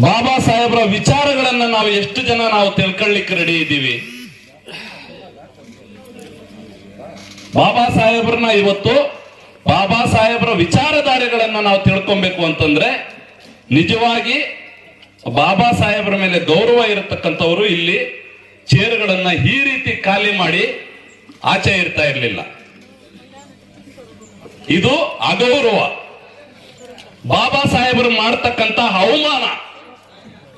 ಬಾಬಾ ಸಾಹೇಬ್ರ ವಿಚಾರಗಳನ್ನ ನಾವು ಎಷ್ಟು ಜನ ನಾವು ತಿಳ್ಕೊಳ್ಳಿಕ್ಕೆ ರೆಡಿ ಇದ್ದೀವಿ? ಬಾಬಾ ಸಾಹೇಬ್ರನ್ನ ಇವತ್ತು ಬಾಬಾ ಸಾಹೇಬ್ರ ವಿಚಾರಧಾರೆಗಳನ್ನ ನಾವು ತಿಳ್ಕೊಬೇಕು ಅಂತಂದ್ರೆ ನಿಜವಾಗಿ ಬಾಬಾ ಸಾಹೇಬ್ರ ಮೇಲೆ ಗೌರವ ಇರತಕ್ಕಂಥವರು ಇಲ್ಲಿ ಚೇರ್ಗಳನ್ನ ಈ ರೀತಿ ಖಾಲಿ ಮಾಡಿ ಆಚೆ ಇರ್ತಾ ಇರಲಿಲ್ಲ. ಇದು ಅಗೌರವ. ಬಾಬಾ ಸಾಹೇಬರು ಮಾಡ್ತಕ್ಕಂತ ಅವಮಾನ.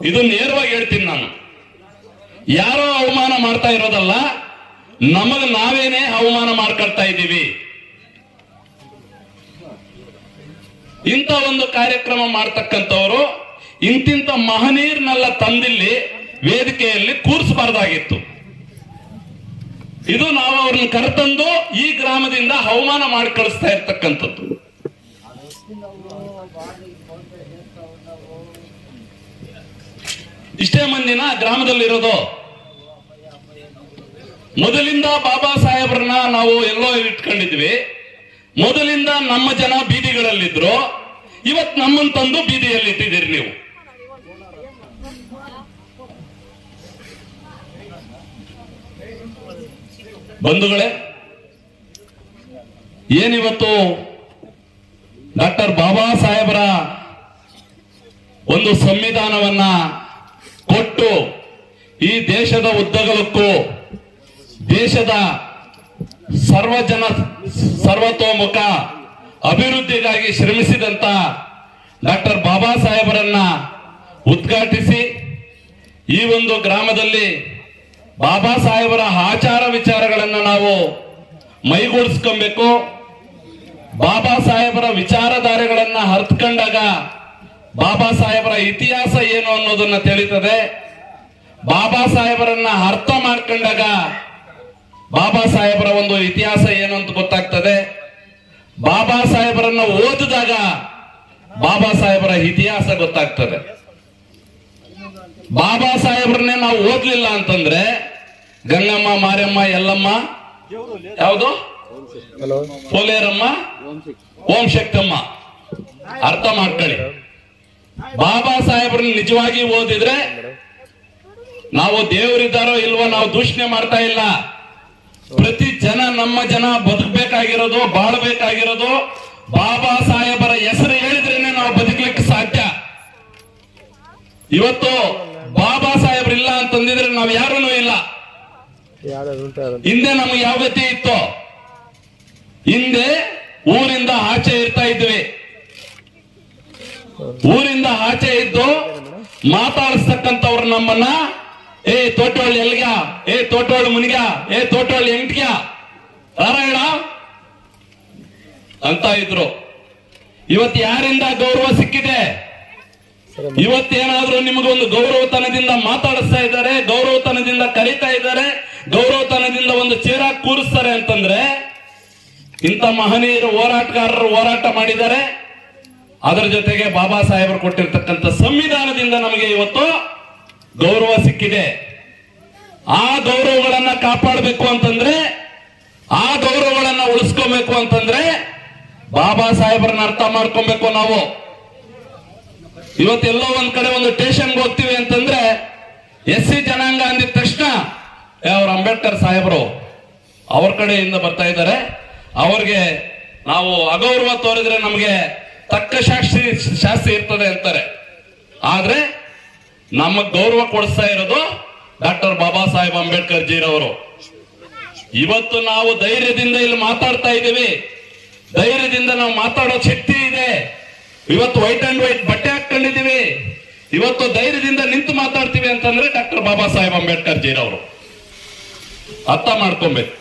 ಇದು ನೇರವಾಗಿ ಹೇಳ್ತೀನಿ ನಾನು. ಯಾರೋ ಅವಮಾನ ಮಾಡ್ತಾ ಇರೋದಲ್ಲ, ನಮಗ್ ನಾವೇನೇ ಅವಮಾನ ಮಾಡ್ಕೊಳ್ತಾ ಇದ್ದೀವಿ. ಇಂಥ ಒಂದು ಕಾರ್ಯಕ್ರಮ ಮಾಡ್ತಕ್ಕಂಥವ್ರು ಇಂತಿಂತ ಮಹನೀರ್ನೆಲ್ಲ ತಂದಿಲ್ಲಿ ವೇದಿಕೆಯಲ್ಲಿ ಕೂರಿಸಬಾರ್ದಾಗಿತ್ತು. ಇದು ನಾವು ಅವ್ರನ್ನ ಕರೆತಂದು ಈ ಗ್ರಾಮದಿಂದ ಅವಮಾನ ಮಾಡಿ ಕಳಿಸ್ತಾ ಇರ್ತಕ್ಕಂಥದ್ದು. ಇಷ್ಟೇ ಮಂದಿನ ಗ್ರಾಮದಲ್ಲಿರೋದು. ಮೊದಲಿಂದ ಬಾಬಾ ಸಾಹೇಬ್ರನ್ನ ನಾವು ಎಲ್ಲೋ ಇಟ್ಕೊಂಡಿದ್ವಿ. ಮೊದಲಿಂದ ನಮ್ಮ ಜನ ಬೀದಿಗಳಲ್ಲಿದ್ರು. ಇವತ್ ನಮ್ಮನ್ ತಂದು ಬೀದಿಯಲ್ಲಿ ಇಟ್ಟಿದ್ದೀರಿ ನೀವು. ಬಂಧುಗಳೇ, ಏನಿವತ್ತು ಡಾಕ್ಟರ್ ಬಾಬಾ ಸಾಹೇಬರ ಒಂದು ಸಂವಿಧಾನವನ್ನ ಕೊಟ್ಟು ಈ ದೇಶದ ಉದ್ದಗಲಕ್ಕೂ, ದೇಶದ ಸರ್ವಜನ ಸರ್ವತೋಮುಖ ಅಭಿವೃದ್ಧಿಗಾಗಿ ಶ್ರಮಿಸಿದಂತ ಡಾಕ್ಟರ್ ಬಾಬಾ ಸಾಹೇಬರನ್ನ ಉದ್ಘಾಟಿಸಿ, ಈ ಒಂದು ಗ್ರಾಮದಲ್ಲಿ ಬಾಬಾ ಸಾಹೇಬರ ಆಚಾರ ವಿಚಾರಗಳನ್ನು ನಾವು ಮೈಗೂಡಿಸ್ಕೊಬೇಕು. ಬಾಬಾ ಸಾಹೇಬರ ವಿಚಾರಧಾರೆಗಳನ್ನ ಅರ್ಥಕೊಂಡಾಗ ಬಾಬಾ ಸಾಹೇಬರ ಇತಿಹಾಸ ಏನು ಅನ್ನೋದನ್ನ ತಿಳಿತದೆ. ಬಾಬಾ ಸಾಹೇಬರನ್ನ ಅರ್ಥ ಮಾಡ್ಕೊಂಡಾಗ ಬಾಬಾ ಸಾಹೇಬರ ಒಂದು ಇತಿಹಾಸ ಏನು ಅಂತ ಗೊತ್ತಾಗ್ತದೆ. ಬಾಬಾ ಸಾಹೇಬರನ್ನ ಓದಿದಾಗ ಬಾಬಾ ಸಾಹೇಬರ ಇತಿಹಾಸ ಗೊತ್ತಾಗ್ತದೆ. ಬಾಬಾ ಸಾಹೇಬ್ರನ್ನೇ ನಾವು ಓದ್ಲಿಲ್ಲ ಅಂತಂದ್ರೆ ಗಂಗಮ್ಮ, ಮಾರಮ್ಮ ಎಲ್ಲಮ್ಮ ಯಾವುದು? ಪೋಲೇರಮ್ಮ ಓಂ ಶಕ್ತಮ್ಮ ಅರ್ಥ ಮಾಡ್ಕೊಳ್ಳಿ. ಬಾಬಾ ಸಾಹೇಬ್ರನ್ನ ನಿಜವಾಗಿ ಓದಿದ್ರೆ ನಾವು ದೇವರಿದ್ದಾರೋ ಇಲ್ವೋ ನಾವು ದೂಷಣೆ ಮಾಡ್ತಾ ಇಲ್ಲ. ಪ್ರತಿ ಜನ ನಮ್ಮ ಜನ ಬದುಕಬೇಕಾಗಿರೋದು ಬಾಳ್ಬೇಕಾಗಿರೋದು ಬಾಬಾ ಸಾಹೇಬರ ಹೆಸರು ಹೇಳಿದ್ರೇನೆ ನಾವು ಬದುಕಲಿಕ್ಕೆ ಸಾಧ್ಯ. ಇವತ್ತು ಬಾಬಾ ಸಾಹೇಬ್ರು ಇಲ್ಲ ಅಂತಂದಿದ್ರೆ ನಾವು ಯಾರೂ ಇಲ್ಲ. ಹಿಂದೆ ನಮ್ಗೆ ಯಾವ ಗತಿ ಇತ್ತು? ಹಿಂದೆ ಊರಿಂದ ಆಚೆ ಇರ್ತಾ ಇದ್ವಿ. ಊರಿಂದ ಆಚೆ ಇದ್ದು ಮಾತಾಡಿಸ್ತಕ್ಕಂಥವ್ರು ನಮ್ಮನ್ನ ಏ ತೋಟೋಳ್ ಎಲ್ಗ, ಏ ತೋಟೋಳ್ ಮುನಿಗ, ಏ ತೋಟೋಳ್ ಎಂಟ್ಗ. ನಾರಾಯಣ, ಅಂತ ಇದ್ರು. ಇವತ್ತು ಯಾರಿಂದ ಗೌರವ ಸಿಕ್ಕಿದೆ? ಇವತ್ತೇನಾದ್ರೂ ನಿಮಗೊಂದು ಗೌರವತನದಿಂದ ಮಾತಾಡಿಸ್ತಾ ಇದ್ದಾರೆ, ಗೌರವತನದಿಂದ ಕರೀತಾ ಇದ್ದಾರೆ, ಗೌರವತನದಿಂದ ಒಂದು ಚೇರ ಕೂರಿಸ್ತಾರೆ ಅಂತಂದ್ರೆ, ಇಂಥ ಮಹನೀಯರು, ಹೋರಾಟಗಾರರು ಹೋರಾಟ ಮಾಡಿದ್ದಾರೆ. ಅದರ ಜೊತೆಗೆ ಬಾಬಾ ಸಾಹೇಬರು ಕೊಟ್ಟಿರ್ತಕ್ಕಂಥ ಸಂವಿಧಾನದಿಂದ ನಮಗೆ ಇವತ್ತು ಗೌರವ ಸಿಕ್ಕಿದೆ. ಆ ಗೌರವಗಳನ್ನ ಕಾಪಾಡಬೇಕು ಅಂತಂದ್ರೆ, ಆ ಗೌರವಗಳನ್ನ ಉಳಿಸ್ಕೋಬೇಕು ಅಂತಂದ್ರೆ ಬಾಬಾ ಸಾಹೇಬರನ್ನ ಅರ್ಥ ಮಾಡ್ಕೊಬೇಕು ನಾವು. ಇವತ್ತೆಲ್ಲೋ ಒಂದ್ ಕಡೆ ಒಂದು ಟೇಷನ್ಗೆ ಹೋಗ್ತೀವಿ ಅಂತಂದ್ರೆ, ಎಸ್ ಸಿ ಜನಾಂಗ ಅಂದಿದ ತಕ್ಷಣ ಅವ್ರ ಅಂಬೇಡ್ಕರ್ ಸಾಹೇಬರು, ಅವ್ರ ಕಡೆಯಿಂದ ಬರ್ತಾ ಇದ್ದಾರೆ. ಅವ್ರಿಗೆ ನಾವು ಅಗೌರವ ತೋರಿದ್ರೆ ನಮಗೆ ತಕ್ಕ ಶಾಸ್ತಿ ಶಾಸ್ತಿ ಇರ್ತದೆ ಅಂತಾರೆ. ಆದ್ರೆ ನಮಗ್ ಗೌರವ ಕೊಡಿಸ್ತಾ ಇರೋದು ಡಾಕ್ಟರ್ ಬಾಬಾ ಸಾಹೇಬ್ ಅಂಬೇಡ್ಕರ್ ಜೀರವರು. ಇವತ್ತು ನಾವು ಧೈರ್ಯದಿಂದ ಇಲ್ಲಿ ಮಾತಾಡ್ತಾ ಇದ್ದೀವಿ. ಧೈರ್ಯದಿಂದ ನಾವು ಮಾತಾಡೋ ಶಕ್ತಿ ಇದೆ. ಇವತ್ತು ವೈಟ್ ಅಂಡ್ ವೈಟ್ ಬಟ್ಟೆ ಹಾಕೊಂಡಿದ್ದೀವಿ ಇವತ್ತು ಧೈರ್ಯದಿಂದ ನಿಂತು ಮಾತಾಡ್ತೀವಿ ಅಂತಂದ್ರೆ ಡಾಕ್ಟರ್ ಬಾಬಾ ಸಾಹೇಬ್ ಅಂಬೇಡ್ಕರ್ ಜೀರವರು. ಅರ್ಥ ಮಾಡ್ಕೊಬೇಕು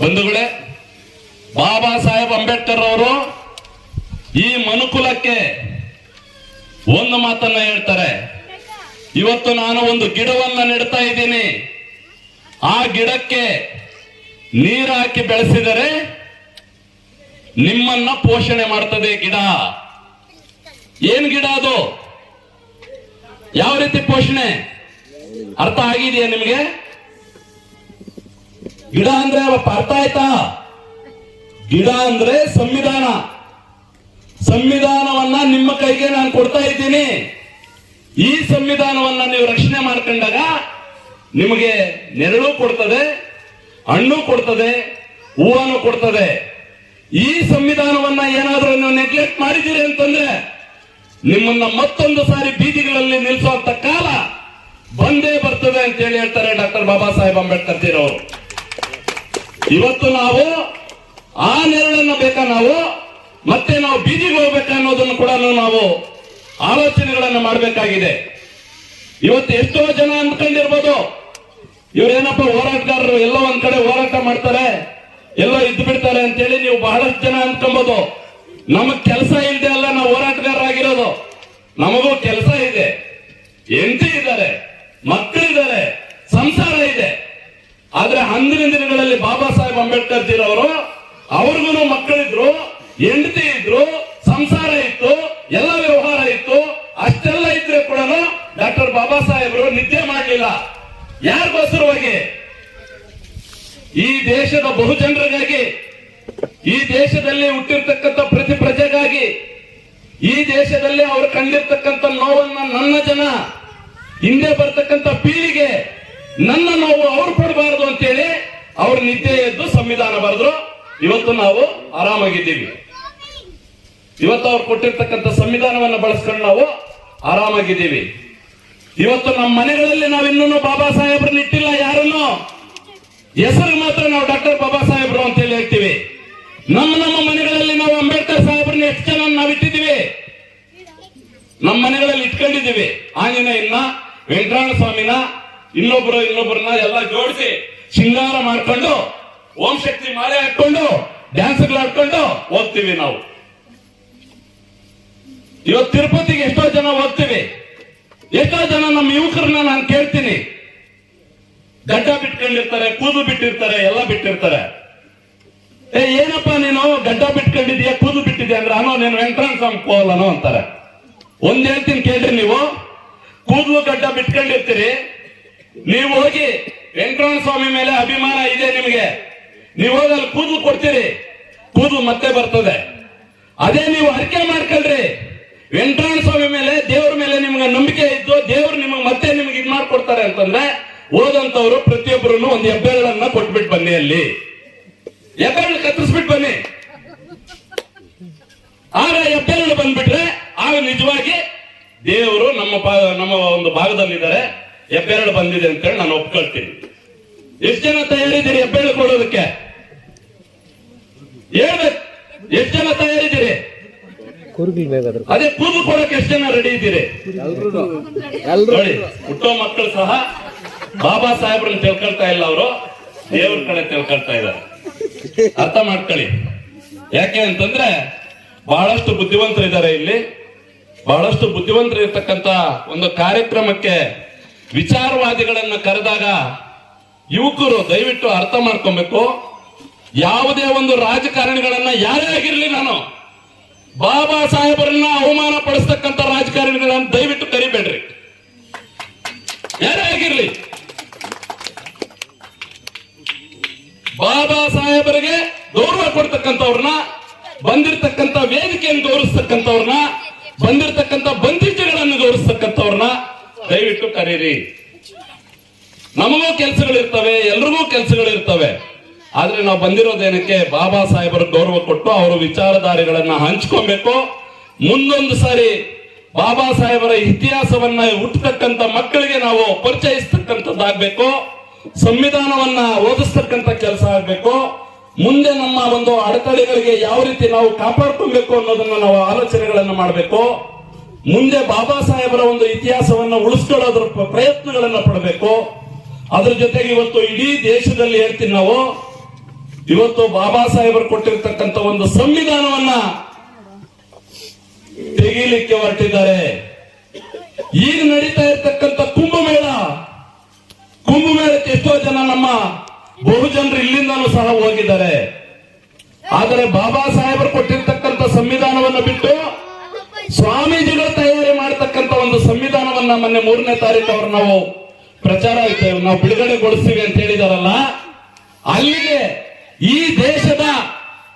ಬಂಧುಗಳೇ, ಬಾಬಾ ಸಾಹೇಬ್ ಅಂಬೇಡ್ಕರ್ ಅವರು ಈ ಮನುಕುಲಕ್ಕೆ ಒಂದು ಮಾತನ್ನ ಹೇಳ್ತಾರೆ. ಇವತ್ತು ನಾನು ಒಂದು ಗಿಡವನ್ನ ನೆಡ್ತಾ ಇದ್ದೀನಿ. ಆ ಗಿಡಕ್ಕೆ ನೀರ ಹಾಕಿ ಬೆಳೆಸಿದರೆ ನಿಮ್ಮನ್ನ ಪೋಷಣೆ ಮಾಡ್ತದೆ ಗಿಡ. ಏನ್ ಗಿಡ ಅದು? ಯಾವ ರೀತಿ ಪೋಷಣೆ? ಅರ್ಥ ಆಗಿದೆಯಾ ನಿಮಗೆ? ಗಿಡ ಅಂದ್ರೆ ಅರ್ಥ ಆಯ್ತಾ? ಗಿಡ ಅಂದ್ರೆ ಸಂವಿಧಾನ. ಸಂವಿಧಾನವನ್ನ ನಿಮ್ಮ ಕೈಗೆ ನಾನು ಕೊಡ್ತಾ ಇದ್ದೀನಿ. ಈ ಸಂವಿಧಾನವನ್ನ ನೀವು ರಕ್ಷಣೆ ಮಾಡ್ಕೊಂಡಾಗ ನಿಮಗೆ ನೆರಳು ಕೊಡ್ತದೆ, ಹಣ್ಣು ಕೊಡ್ತದೆ, ಹೂವನ್ನು ಕೊಡ್ತದೆ. ಈ ಸಂವಿಧಾನವನ್ನ ಏನಾದರೂ ನೀವು ನೆಗ್ಲೆಕ್ಟ್ ಮಾಡಿದ್ದೀರಿ ಅಂತಂದ್ರೆ ನಿಮ್ಮನ್ನ ಮತ್ತೊಂದು ಸಾರಿ ಬೀದಿಗಳಲ್ಲಿ ನಿಲ್ಲಿಸುವಂತ ಕಾಲ ಬಂದೇ ಬರ್ತದೆ ಅಂತ ಹೇಳಿ ಹೇಳ್ತಾರೆ ಡಾಕ್ಟರ್ ಬಾಬಾ ಸಾಹೇಬ್ ಅಂಬೇಡ್ಕರ್ ಇವತ್ತು ನಾವು ಆ ನೆರಳನ್ನ ಬೇಕಾ ನಾವು? ಮತ್ತೆ ನಾವು ಬೀದಿಗೆ ಹೋಗ್ಬೇಕು ಅನ್ನೋದನ್ನು ಕೂಡ ನಾವು ಆಲೋಚನೆಗಳನ್ನು ಮಾಡಬೇಕಾಗಿದೆ. ಇವತ್ತು ಎಷ್ಟೋ ಜನ ಅಂದ್ಕೊಂಡಿರ್ಬೋದು, ಇವರೇನಪ್ಪ ಹೋರಾಟಗಾರರು, ಎಲ್ಲೋ ಒಂದ್ ಕಡೆ ಹೋರಾಟ ಮಾಡ್ತಾರೆ, ಎಲ್ಲೋ ಇದ್ದು ಬಿಡ್ತಾರೆ ಅಂತೇಳಿ ನೀವು ಬಹಳಷ್ಟು ಜನ ಅನ್ಕೊಂಬೋದು ನಮಗ್ ಕೆಲಸ ಇಲ್ಲದೆ ಅಲ್ಲ ನಾವು ಹೋರಾಟಗಾರರಾಗಿರೋದು. ನಮಗೂ ಕೆಲಸ ಇದೆ. ಹೆಂಡತಿ ಇದ್ದಾರೆ ಮಕ್ಕಳಿದ್ದಾರೆ ಸಂಸಾರ ಇದೆ. ಆದ್ರೆ ಅಂದಿನ ದಿನಗಳಲ್ಲಿ ಬಾಬಾ ಸಾಹೇಬ್ ಅಂಬೇಡ್ಕರ್ ಜೀರವರು ಅವ್ರಿಗೂ ಮಕ್ಕಳಿದ್ರು ಹೆಂಡತಿ ಇದ್ರು, ಸಂಸಾರ ಇತ್ತು, ಎಲ್ಲ ವ್ಯವಹಾರ ಇತ್ತು, ಅಷ್ಟೆಲ್ಲ ಇದ್ರೆ ಕೂಡ ಡಾಕ್ಟರ್ ಬಾಬಾ ಸಾಹೇಬರು ನಿದ್ದೆ ಮಾಡಲಿಲ್ಲ. ಯಾರಿಗೋಸ್ಕರವಾಗಿ ಈ ದೇಶದ ಬಹುಜನರಿಗಾಗಿ, ಈ ದೇಶದಲ್ಲಿ ಹುಟ್ಟಿರ್ತಕ್ಕಂಥ ಪ್ರತಿ ಪ್ರಜೆಗಾಗಿ, ಈ ದೇಶದಲ್ಲಿ ಅವರು ಕಂಡಿರ್ತಕ್ಕಂಥ ನೋವನ್ನ ನನ್ನ ಜನ, ಹಿಂದೆ ಬರ್ತಕ್ಕಂಥ ಪೀಳಿಗೆ, ನನ್ನ ನೋವು ಅವ್ರು ಕೊಡಬಾರದು ಅಂತೇಳಿ ಅವ್ರು ನಿದ್ದೆ ಎದ್ದು ಸಂವಿಧಾನ ಬರೆದ್ರು. ಇವತ್ತು ನಾವು ಆರಾಮಾಗಿದ್ದೀವಿ. ಇವತ್ತು ಅವ್ರು ಕೊಟ್ಟಿರ್ತಕ್ಕಂಥ ಸಂವಿಧಾನವನ್ನು ಬಳಸ್ಕೊಂಡು ನಾವು ಆರಾಮಾಗಿದ್ದೀವಿ. ಇವತ್ತು ನಮ್ಮ ಮನೆಗಳಲ್ಲಿ ನಾವು ಇನ್ನೂ ಬಾಬಾ ಸಾಹೇಬ್ರನ್ನ ಇಟ್ಟಿಲ್ಲ ಯಾರನ್ನು? ಹೆಸರು ಮಾತ್ರ ನಾವು ಡಾಕ್ಟರ್ ಬಾಬಾ ಸಾಹೇಬ್ರು ಅಂತ ಹೇಳಿ ಹೇಳ್ತೀವಿ. ನಮ್ಮ ನಮ್ಮ ಮನೆಗಳಲ್ಲಿ ನಾವು ಅಂಬೇಡ್ಕರ್ ಸಾಹೇಬ್ರನ್ನ ಎಷ್ಟು ಜನ ನಾವು ಇಟ್ಟಿದ್ದೀವಿ? ನಮ್ಮ ಮನೆಗಳಲ್ಲಿ ಇಟ್ಕೊಂಡಿದ್ದೀವಿ. ಆಂಜನೇಯನ್ನ ವೆಂಕಟರಮಣ ಸ್ವಾಮಿನ, ಇನ್ನೊಬ್ರು ಇನ್ನೊಬ್ಬರನ್ನ ಎಲ್ಲ ಜೋಡಿಸಿ, ಶೃಂಗಾರ ಮಾಡ್ಕೊಂಡು ಓಂ ಶಕ್ತಿ ಮಾಲೆ ಹಾಕೊಂಡು, ಡ್ಯಾನ್ಸ್ಗಳು ಆಡ್ಕೊಂಡು ಹೋಗ್ತೀವಿ ನಾವು. ಇವತ್ತು ತಿರುಪತಿಗೆ ಎಷ್ಟೋ ಜನ ಹೋಗ್ತೀವಿ ಎಷ್ಟೋ ಜನ ನಮ್ಮ ಯುವಕರನ್ನ ನಾನು ಕೇಳ್ತೀನಿ. ಗಡ್ಡ ಬಿಟ್ಕೊಂಡಿರ್ತಾರೆ, ಕೂದಲು ಬಿಟ್ಟಿರ್ತಾರೆ, ಎಲ್ಲ ಬಿಟ್ಟಿರ್ತಾರೆ. ಏ, ಏನಪ್ಪ ನೀನು? ಗಡ್ಡ ಬಿಟ್ಕೊಂಡಿದ್ಯಾ ಕೂದು ಬಿಟ್ಟಿದ್ಯಾ ಅಂದ್ರೆ, ಅನೋ, ನೀನು ಎಂಟ್ರೆನ್ಸ್ ಸ್ವಾಮಿ ಕೋಲನೋ ಅಂತಾರೆ. ಒಂದ್ ಹೇಳ್ತೀನಿ ಕೇಳ್ರಿ ನೀವು. ಕೂದಲು ಗಡ್ಡ ಬಿಟ್ಕೊಂಡಿರ್ತೀರಿ. ನೀವು ಹೋಗಿ ವೆಂಕಟರಮಣ ಸ್ವಾಮಿ ಮೇಲೆ ಅಭಿಮಾನ ಇದೆ ನಿಮಗೆ. ನೀವು ಹೋಗಿ ಅಲ್ಲಿ ಕೂದಲು ಕೊಡ್ತೀರಿ, ಕೂದಲು ಮತ್ತೆ ಬರ್ತದೆ. ಅದೇ ನೀವು ಹರಕೆ ಮಾಡ್ಕೊಳ್ರಿ. ವೆಂಕಟರಮಣ ಸ್ವಾಮಿ ಮೇಲೆ, ದೇವ್ರ ಮೇಲೆ ನಿಮ್ಗೆ ನಂಬಿಕೆ ಇದ್ದು ದೇವ್ರು ನಿಮಗೆ ಮತ್ತೆ ನಿಮ್ಗೆ ಇದು ಮಾಡ್ಕೊಡ್ತಾರೆ ಅಂತಂದ್ರೆ ಹೋದಂತವ್ರು ಪ್ರತಿಯೊಬ್ಬರನ್ನು ಒಂದು ಹೆಬ್ಬೆರಳನ್ನ ಕೊಟ್ಬಿಟ್ಟು ಬನ್ನಿ ಅಲ್ಲಿ. ಹೆಬ್ಬೆರಳು ಕತ್ತರಿಸ್ಬಿಟ್ಟು ಬನ್ನಿ. ಆಗ ಹೆಬ್ಬೆರಳು ಬಂದ್ಬಿಟ್ರೆ ಆಗ ನಿಜವಾಗಿ ದೇವರು ನಮ್ಮ ನಮ್ಮ ಒಂದು ಭಾಗದಲ್ಲಿದ್ದಾರೆ. ಹೆಬ್ಬೆರಳು ಬಂದಿದೆ ಅಂತೇಳಿ ನಾನು ಒಪ್ಕೊಳ್ತೀನಿ. ಎಷ್ಟು ಜನ ತಯಾರಿದ್ದೀರಿ ಹೆಬ್ಬೆರಳು ಕೊಡೋದಕ್ಕೆ? ಎಷ್ಟು ಜನ ತಯಾರಿದ್ದೀರಿ? ಅದೇ ಕೂದಲು ಕೊಡಕ್ಕೆ ಎಷ್ಟು ಜನ ರೆಡಿ ಇದ್ದೀರಿ? ನೋಡಿ ಹುಟ್ಟೋ ಮಕ್ಕಳು ಸಹ ಬಾಬಾ ಸಾಹೇಬ್ರನ್ನ ತಿಳ್ಕೊಳ್ತಾ ಇಲ್ಲ ಅವರು. ದೇವ್ರ ಕಡೆ ತಿಳ್ಕೊಳ್ತಾ ಇದ್ದಾರೆ. ಅರ್ಥ ಮಾಡ್ಕೊಳ್ಳಿ. ಯಾಕೆ ಅಂತಂದ್ರೆ ಬಹಳಷ್ಟು ಬುದ್ಧಿವಂತರಿದ್ದಾರೆ ಇಲ್ಲಿ. ಬಹಳಷ್ಟು ಬುದ್ಧಿವಂತರು ಇರ್ತಕ್ಕಂತ ಒಂದು ಕಾರ್ಯಕ್ರಮಕ್ಕೆ ವಿಚಾರವಾದಿಗಳನ್ನ ಕರೆದಾಗ ಯುವಕರು ದಯವಿಟ್ಟು ಅರ್ಥ ಮಾಡ್ಕೊಬೇಕು. ಯಾವುದೇ ಒಂದು ರಾಜಕಾರಣಿಗಳನ್ನ ಯಾರೇ ಆಗಿರಲಿ ನಾನು ಬಾಬಾ ಸಾಹೇಬರನ್ನ ಅವಮಾನ ಪಡಿಸ್ತಕ್ಕಂಥ ರಾಜಕಾರಣಿಗಳನ್ನ ದಯವಿಟ್ಟು ಕರಿಬೇಡ್ರಿ. ಯಾರೇ ಆಗಿರ್ಲಿ. ಬಾಬಾ ಸಾಹೇಬರಿಗೆ ಗೌರವ ಕೊಡ್ತಕ್ಕಂಥವ್ರನ್ನ, ಬಂದಿರತಕ್ಕಂಥ ವೇದಿಕೆಯನ್ನು ಗೌರವಿಸ್ತಕ್ಕಂಥವ್ರನ್ನ ಬಂದಿರತಕ್ಕಂಥ ಬಂಧಿಜಗಳನ್ನು ತೋರಿಸ್ತಕ್ಕಂಥವ್ರನ್ನ ದಯವಿಟ್ಟು ಕರೀರಿ. ನಮಗೂ ಕೆಲಸಗಳಿರ್ತವೆ, ಎಲ್ರಿಗೂ ಕೆಲಸಗಳಿರ್ತವೆ. ಆದ್ರೆ ನಾವು ಬಂದಿರೋದೇನಕ್ಕೆ ಬಾಬಾ ಸಾಹೇಬರ ಗೌರವ ಕೊಟ್ಟು ಅವರ ವಿಚಾರಧಾರೆಗಳನ್ನ ಹಂಚ್ಕೊಬೇಕು. ಮುಂದೊಂದು ಸಾರಿ ಬಾಬಾ ಸಾಹೇಬರ ಇತಿಹಾಸವನ್ನ ಹುಟ್ಟತಕ್ಕಂತ ಮಕ್ಕಳಿಗೆ ನಾವು ಪರಿಚಯಿಸ್ತಕ್ಕಂಥದ್ದಾಗಬೇಕು. ಸಂವಿಧಾನವನ್ನ ಓದಿಸ್ತಕ್ಕಂಥ ಕೆಲಸ ಆಗ್ಬೇಕು. ಮುಂದೆ ನಮ್ಮ ಒಂದು ಅಡೆತಡೆಗಳಿಗೆ ಯಾವ ರೀತಿ ನಾವು ಕಾಪಾಡ್ಕೊಬೇಕು ಅನ್ನೋದನ್ನ ನಾವು ಆಲೋಚನೆಗಳನ್ನ ಮಾಡಬೇಕು. ಮುಂದೆ ಬಾಬಾ ಸಾಹೇಬರ ಒಂದು ಇತಿಹಾಸವನ್ನ ಉಳಿಸ್ಕೊಳ್ಳೋದ್ರ ಪ್ರಯತ್ನಗಳನ್ನ ಪಡಬೇಕು. ಅದ್ರ ಜೊತೆಗೆ ಇವತ್ತು ಇಡೀ ದೇಶದಲ್ಲಿ ಹೇಳ್ತೀನಿ ನಾವು ಇವತ್ತು ಬಾಬಾ ಸಾಹೇಬರು ಕೊಟ್ಟಿರ್ತಕ್ಕಂಥ ಒಂದು ಸಂವಿಧಾನವನ್ನ ತೆಗೀಲಿಕ್ಕೆ ಹೊರಟಿದ್ದಾರೆ. ಈಗ ನಡೀತಾ ಇರ್ತಕ್ಕಂಥ ಕುಂಭಮೇಳ, ಕುಂಭಮೇಳಕ್ಕೆ ಎಷ್ಟೋ ಜನ ನಮ್ಮ ಬಹುಜನರು ಇಲ್ಲಿಂದಲೂ ಸಹ ಹೋಗಿದ್ದಾರೆ. ಆದರೆ ಬಾಬಾ ಸಾಹೇಬರು ಕೊಟ್ಟಿರ್ತಕ್ಕಂಥ ಸಂವಿಧಾನವನ್ನು ಬಿಟ್ಟು ಸ್ವಾಮೀಜಿಗಳು ತಯಾರಿ ಮಾಡತಕ್ಕಂಥ ಒಂದು ಸಂವಿಧಾನವನ್ನ ಮೊನ್ನೆ ಮೂರನೇ ತಾರೀಕು ಅವ್ರು ನಾವು ಪ್ರಚಾರ ನಾವು ಬಿಡುಗಡೆಗೊಳಿಸ್ತೀವಿ ಅಂತ ಹೇಳಿದಾರಲ್ಲ, ಅಲ್ಲಿಗೆ ಈ ದೇಶದ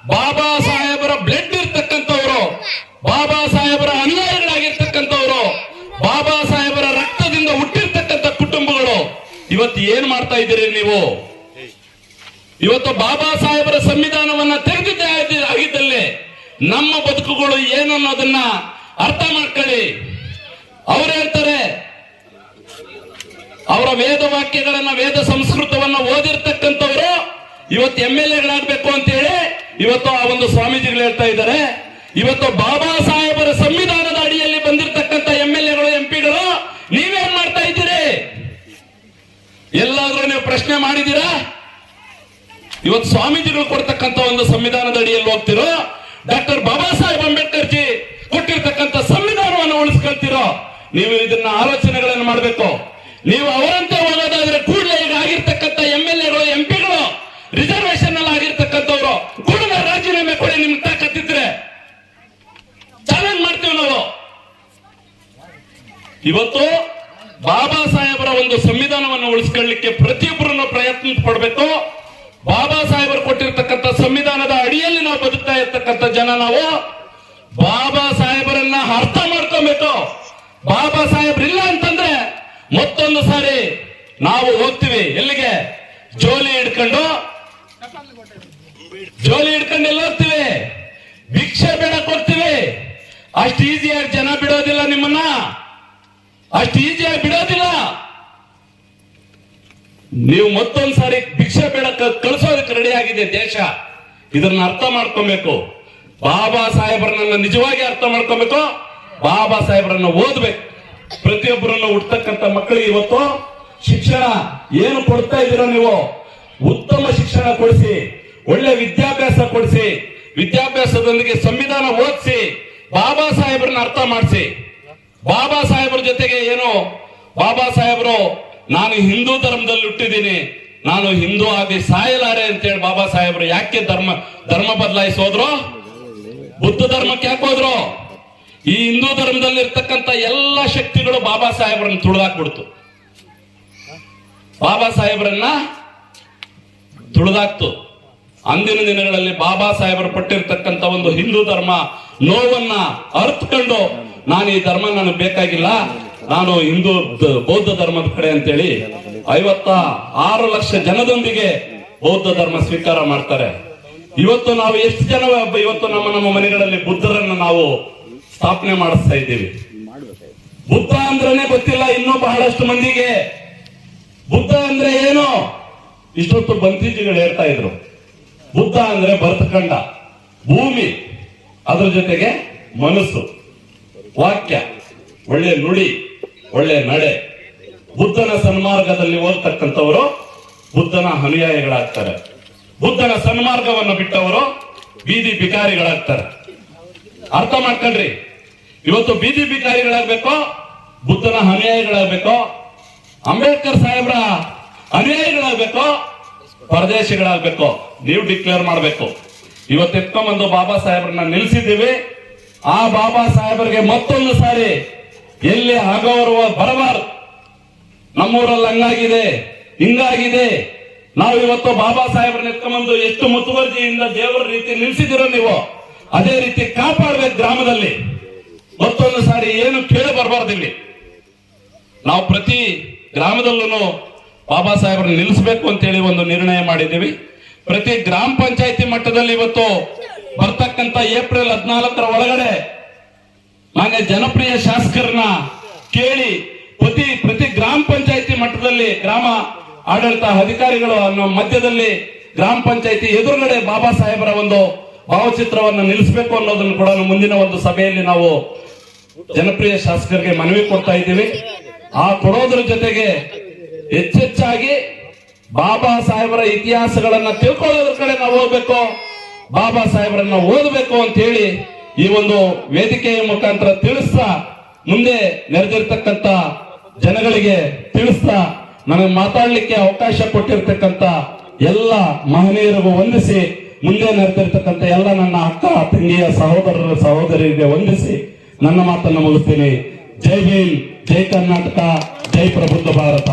ಬಾಬಾ ಸಾಹೇಬರ ಬ್ಲಡ್ ಇರ್ತಕ್ಕಂಥವ್ರು, ಬಾಬಾ ಸಾಹೇಬರ ಅನುಯಾಯಿಗಳಾಗಿರ್ತಕ್ಕಂಥವ್ರು, ಬಾಬಾ ಸಾಹೇಬರ ರಕ್ತದಿಂದ ಹುಟ್ಟಿರ್ತಕ್ಕಂಥ ಕುಟುಂಬಗಳು ಇವತ್ತು ಏನ್ ಮಾಡ್ತಾ ಇದ್ದೀರಿ ನೀವು? ಇವತ್ತು ಬಾಬಾ ಸಾಹೇಬರ ಸಂವಿಧಾನವನ್ನ ತೆಗೆದಿದ್ದೇ ಆಗಿ- ಆಗಿದ್ದಲ್ಲಿ ನಮ್ಮ ಬದುಕುಗಳು ಏನು ಅನ್ನೋದನ್ನ ಅರ್ಥ ಮಾಡ್ಕೊಳ್ಳಿ. ಅವ್ರು ಹೇಳ್ತಾರೆ, ಅವರ ವೇದ ವಾಕ್ಯಗಳನ್ನ ವೇದ ಸಂಸ್ಕೃತವನ್ನ ಓದಿರ್ತಕ್ಕಂಥವ್ರು ಇವತ್ತು ಎಂ ಎಲ್ ಎಗಳಾಗಬೇಕು ಅಂತ ಹೇಳಿ ಇವತ್ತು ಆ ಒಂದು ಸ್ವಾಮೀಜಿಗಳು ಹೇಳ್ತಾ ಇದ್ದಾರೆ. ಇವತ್ತು ಬಾಬಾ ಸಾಹೇಬರ ಸಂವಿಧಾನದ ಅಡಿಯಲ್ಲಿ ಬಂದಿರತಕ್ಕಂತ ಎಂ ಎಲ್ ಎಗಳು, ಎಂ ಪಿಗಳು, ನೀವೇನ್ ಮಾಡ್ತಾ ಇದ್ದೀರಿ? ಎಲ್ಲಾದ್ರೂ ನೀವು ಪ್ರಶ್ನೆ ಮಾಡಿದೀರಾ ಇವತ್ತು ಸ್ವಾಮೀಜಿಗಳು ಕೊಡ್ತಕ್ಕಂತ ಒಂದು ಸಂವಿಧಾನದ ಅಡಿಯಲ್ಲಿ ಹೋಗ್ತಿರೋ, ಡಾಕ್ಟರ್ ಬಾಬಾ ಸಾಹೇಬ್ ಅಂಬೇಡ್ಕರ್ ಜಿ ಕೊಟ್ಟಿರ್ತಕ್ಕಂಥ ಸಂವಿಧಾನವನ್ನು ಉಳಿಸ್ಕೊಳ್ತಿರೋ, ನೀವು ಇದನ್ನ ಆಲೋಚನೆಗಳನ್ನು ಮಾಡಬೇಕು. ನೀವು ಅವರಂತೆ ಹೋಗೋದಾದ್ರೆ ಕೂಡಲೇ ಈಗ ಆಗಿರ್ತಕ್ಕಂಥ ಎಂ ಎಲ್ ಎಗಳು ಎಂ ಪಿಗಳು ರಿಸರ್ವೇಶನ್ ಅಲ್ಲಿ ಆಗಿರ್ತಕ್ಕಂಥವ್ರು ಕೂಡಲೇ ರಾಜೀನಾಮೆ ಕೊಡಿ, ನಿಮ್ಗೆ ತಾಕತ್ತಿದ್ರೆ. ಚಾಲೆಂಜ್ ಮಾಡ್ತೀವಿ ನಾವು. ಇವತ್ತು ಬಾಬಾ ಸಾಹೇಬರ ಒಂದು ಸಂವಿಧಾನವನ್ನು ಉಳಿಸ್ಕೊಳ್ಳಿಕ್ಕೆ ಪ್ರತಿಯೊಬ್ಬರನ್ನು ಪ್ರಯತ್ನ ಪಡಬೇಕು ಬಾಬಾ ಸಾಹೇಬರು ಕೊಟ್ಟಿರ್ತಕ್ಕಂಥ ಸಂವಿಧಾನದ ಅಡಿಯಲ್ಲಿ ನಾವು ಬದುಕ್ತಾ ಇರ್ತಕ್ಕಂಥ ಜನ ನಾವು. ಬಾಬಾ ಸಾಹೇಬರನ್ನ ಅರ್ಥ ಮಾಡ್ಕೊಬೇಕು. ಬಾಬಾ ಸಾಹೇಬ್ರಿಲ್ಲ ಅಂತಂದ್ರೆ ಮತ್ತೊಂದು ಸಾರಿ ನಾವು ಹೋಗ್ತೀವಿ. ಎಲ್ಲಿಗೆ? ಜೋಲಿ ಹಿಡ್ಕೊಂಡು ಜೋಲಿ ಹಿಡ್ಕೊಂಡು ಎಲ್ಲ ಹೋಗ್ತೀವಿ ಭಿಕ್ಷೆ ಬೇಡ ಹೋಗ್ತೀವಿ ಅಷ್ಟು ಈಸಿಯಾಗಿ ಜನ ಬಿಡೋದಿಲ್ಲ ನಿಮ್ಮನ್ನ. ಅಷ್ಟು ಈಸಿಯಾಗಿ ಬಿಡೋದಿಲ್ಲ. ನೀವು ಮತ್ತೊಂದ್ ಸಾರಿ ಭಿಕ್ಷೆ ಬೇಡಕ್ಕೆ ಕಳಿಸೋದಕ್ಕೆ ರೆಡಿ ಆಗಿದೆ ದೇಶ. ಇದನ್ನ ಅರ್ಥ ಮಾಡ್ಕೊಬೇಕು. ಬಾಬಾ ಸಾಹೇಬರನ್ನ ನಿಜವಾಗಿ ಅರ್ಥ ಮಾಡ್ಕೊಬೇಕು. ಬಾಬಾ ಸಾಹೇಬರನ್ನ ಓದ್ಬೇಕು. ಪ್ರತಿಯೊಬ್ಬರನ್ನ ಹುಡ್ತಕ್ಕಂತ ಮಕ್ಕಳಿಗೆ ಇವತ್ತು ಶಿಕ್ಷಣ ಏನು ಕೊಡ್ತಾ ಇದ್ದೀರಾ ನೀವು? ಉತ್ತಮ ಶಿಕ್ಷಣ ಕೊಡಿಸಿ. ಒಳ್ಳೆ ವಿದ್ಯಾಭ್ಯಾಸ ಕೊಡಿಸಿ, ವಿದ್ಯಾಭ್ಯಾಸದೊಂದಿಗೆ ಸಂವಿಧಾನ ಓದಿಸಿ, ಬಾಬಾ ಸಾಹೇಬ್ರನ್ನ ಅರ್ಥ ಮಾಡಿಸಿ. ಬಾಬಾ ಸಾಹೇಬರ ಜೊತೆಗೆ ಏನು? ಬಾಬಾ ಸಾಹೇಬ್ರು, ನಾನು ಹಿಂದೂ ಧರ್ಮದಲ್ಲಿ ಹುಟ್ಟಿದ್ದೀನಿ, ನಾನು ಹಿಂದೂ ಆಗಿ ಸಾಯಲಾರೆ ಅಂತೇಳಿ ಬಾಬಾ ಸಾಹೇಬರು ಯಾಕೆ ಧರ್ಮ ಧರ್ಮ ಬದಲಾಯಿಸೋದ್ರು? ಬುದ್ಧ ಧರ್ಮಕ್ಕೆ ಯಾಕೆ ಹೋದ್ರು? ಈ ಹಿಂದೂ ಧರ್ಮದಲ್ಲಿ ಇರ್ತಕ್ಕಂಥ ಎಲ್ಲ ಶಕ್ತಿಗಳು ಬಾಬಾ ಸಾಹೇಬರನ್ನ ತುಳಿದಾಕ್ಬಿಡ್ತು. ಬಾಬಾ ಸಾಹೇಬರನ್ನ ತುಳಿದಾಕ್ತು. ಅಂದಿನ ದಿನಗಳಲ್ಲಿ ಬಾಬಾ ಸಾಹೇಬರು ಪಟ್ಟಿರ್ತಕ್ಕಂಥ ಒಂದು ಹಿಂದೂ ಧರ್ಮ ನೋವನ್ನ ಅರ್ಥಕೊಂಡು ನಾನು ಈ ಧರ್ಮ ನನಗೆ ಬೇಕಾಗಿಲ್ಲ. ನಾನು ಹಿಂದೂ ಬೌದ್ಧ ಧರ್ಮದ ಕಡೆ ಅಂತೇಳಿ ಐವತ್ತ ಆರು ಲಕ್ಷ ಜನದೊಂದಿಗೆ ಬೌದ್ಧ ಧರ್ಮ ಸ್ವೀಕಾರ ಮಾಡ್ತಾರೆ. ಇವತ್ತು ನಾವು ಎಷ್ಟು ಜನ ಇವತ್ತು ನಮ್ಮ ನಮ್ಮ ಮನೆಗಳಲ್ಲಿ ಬುದ್ಧರನ್ನ ನಾವು ಸ್ಥಾಪನೆ ಮಾಡಿಸ್ತಾ ಇದ್ದೀವಿ. ಬುದ್ಧ ಅಂದ್ರೆ ಗೊತ್ತಿಲ್ಲ, ಇನ್ನೂ ಬಹಳಷ್ಟು ಮಂದಿಗೆ. ಬುದ್ಧ ಅಂದ್ರೆ ಏನು? ಇಷ್ಟೊತ್ತು ಬಂತೀಜಿಗಳು ಹೇಳ್ತಾ ಇದ್ರು. ಬುದ್ಧ ಅಂದ್ರೆ ಬರ್ತಕಂಡ ಭೂಮಿ ಅದರ ಜೊತೆಗೆ ಮನಸ್ಸು, ವಾಕ್ಯ, ಒಳ್ಳೆ ನುಡಿ, ಒಳ್ಳೆ ನಡೆ. ಬುದ್ಧನ ಸನ್ಮಾರ್ಗದಲ್ಲಿ ಹೋಗ್ತಕ್ಕಂಥವರು ಬುದ್ಧನ ಅನುಯಾಯಿಗಳಾಗ್ತಾರೆ. ಬುದ್ಧನ ಸನ್ಮಾರ್ಗವನ್ನು ಬಿಟ್ಟವರು ಬೀದಿ ಬಿಕಾರಿಗಳಾಗ್ತಾರೆ ಅರ್ಥ ಮಾಡ್ಕೊಂಡ್ರಿ? ಇವತ್ತು ಬೀದಿ ಬಿಕಾರಿಗಳಾಗ್ಬೇಕು ಬುದ್ಧನ ಅನುಯಾಯಿಗಳಾಗ್ಬೇಕು, ಅಂಬೇಡ್ಕರ್ ಸಾಹೇಬ್ರ ಅನುಯಾಯಿಗಳಾಗ್ಬೇಕು ಪರದೇಶಿಗಳಾಗ್ಬೇಕು, ನೀವು ಡಿಕ್ಲೇರ್ ಮಾಡಬೇಕು. ಇವತ್ತು ಎತ್ಕೊಂಡ್ಬಂದು ಬಾಬಾ ಸಾಹೇಬ್ರನ್ನ ನಿಲ್ಲಿಸಿದ್ದೀವಿ ಆ ಬಾಬಾ ಸಾಹೇಬರಿಗೆ ಮತ್ತೊಂದು ಸಾರಿ ಎಲ್ಲಿ ಆಗೋರುವ ಬರಬಾರ್ದು. ನಮ್ಮೂರಲ್ಲಿ ಹಂಗಾಗಿದೆ, ಹಿಂಗಾಗಿದೆ. ನಾವು ಇವತ್ತು ಬಾಬಾ ಸಾಹೇಬ್ರನ್ನ ಎತ್ಕೊಂಬಂದು ಎಷ್ಟು ಮುತುವರ್ಜಿಯಿಂದ ದೇವರ ರೀತಿ ನಿಲ್ಸಿದಿರೋ ನೀವು, ಅದೇ ರೀತಿ ಕಾಪಾಡಬೇಕು ಗ್ರಾಮದಲ್ಲಿ. ಮತ್ತೊಂದು ಸಾರಿ ಏನು ಕೇಳಿ ಇಲ್ಲಿ. ನಾವು ಪ್ರತಿ ಗ್ರಾಮದಲ್ಲೂ ಬಾಬಾ ಸಾಹೇಬ್ರನ್ನ ನಿಲ್ಲಿಸಬೇಕು ಅಂತೇಳಿ ಒಂದು ನಿರ್ಣಯ ಮಾಡಿದ್ದೀವಿ. ಪ್ರತಿ ಗ್ರಾಮ ಪಂಚಾಯತಿ ಮಟ್ಟದಲ್ಲಿ ಇವತ್ತು ಬರ್ತಕ್ಕಂತ ಏಪ್ರಿಲ್ ಹದಿನಾಲ್ಕರ ಒಳಗಡೆ ಮಾನ್ಯ ಜನಪ್ರಿಯ ಶಾಸಕರನ್ನ ಕೇಳಿ ಪ್ರತಿ ಪ್ರತಿ ಗ್ರಾಮ ಪಂಚಾಯತಿ ಮಟ್ಟದಲ್ಲಿ ಗ್ರಾಮ ಆಡಳಿತ ಅಧಿಕಾರಿಗಳು ಅನ್ನೋ ಮಧ್ಯದಲ್ಲಿ ಗ್ರಾಮ ಪಂಚಾಯತಿ ಎದುರುಗಡೆ ಬಾಬಾ ಸಾಹೇಬರ ಒಂದು ಭಾವಚಿತ್ರವನ್ನು ನಿಲ್ಲಿಸಬೇಕು ಅನ್ನೋದನ್ನು ಕೂಡ ಮುಂದಿನ ಒಂದು ಸಭೆಯಲ್ಲಿ ನಾವು ಜನಪ್ರಿಯ ಶಾಸಕರಿಗೆ ಮನವಿ ಕೊಡ್ತಾ ಇದ್ದೀವಿ. ಆ ಕೊಡೋದ್ರ ಜೊತೆಗೆ ಹೆಚ್ಚೆಚ್ಚಾಗಿ ಬಾಬಾ ಸಾಹೇಬರ ಇತಿಹಾಸಗಳನ್ನ ತಿಳ್ಕೊಳ್ಳೋದ್ರ ಕಡೆ ನಾವು ಹೋಗ್ಬೇಕು. ಬಾಬಾ ಸಾಹೇಬರನ್ನ ಓದಬೇಕು ಅಂತ ಹೇಳಿ ಈ ಒಂದು ವೇದಿಕೆಯ ಮುಖಾಂತರ ತಿಳಿಸ್ತಾ, ಮುಂದೆ ನೆರೆದಿರ್ತಕ್ಕಂತ ಜನಗಳಿಗೆ ತಿಳಿಸ್ತಾ, ನನಗೆ ಮಾತಾಡ್ಲಿಕ್ಕೆ ಅವಕಾಶ ಕೊಟ್ಟಿರ್ತಕ್ಕಂತ ಎಲ್ಲ ಮಹನೀಯರಿಗೂ ವಂದಿಸಿ, ಮುಂದೆ ನೆರೆದಿರ್ತಕ್ಕಂತ ಎಲ್ಲ ನನ್ನ ಅಕ್ಕ, ತಂಗಿಯ ಸಹೋದರರ ಸಹೋದರಿಗೆ ವಂದಿಸಿ ನನ್ನ ಮಾತನ್ನು ಮುಗಿಸ್ತೀನಿ. ಜೈ ಭೀಮ್ ಜೈ ಕರ್ನಾಟಕ, ಜೈ ಪ್ರಬುದ್ಧ ಭಾರತ.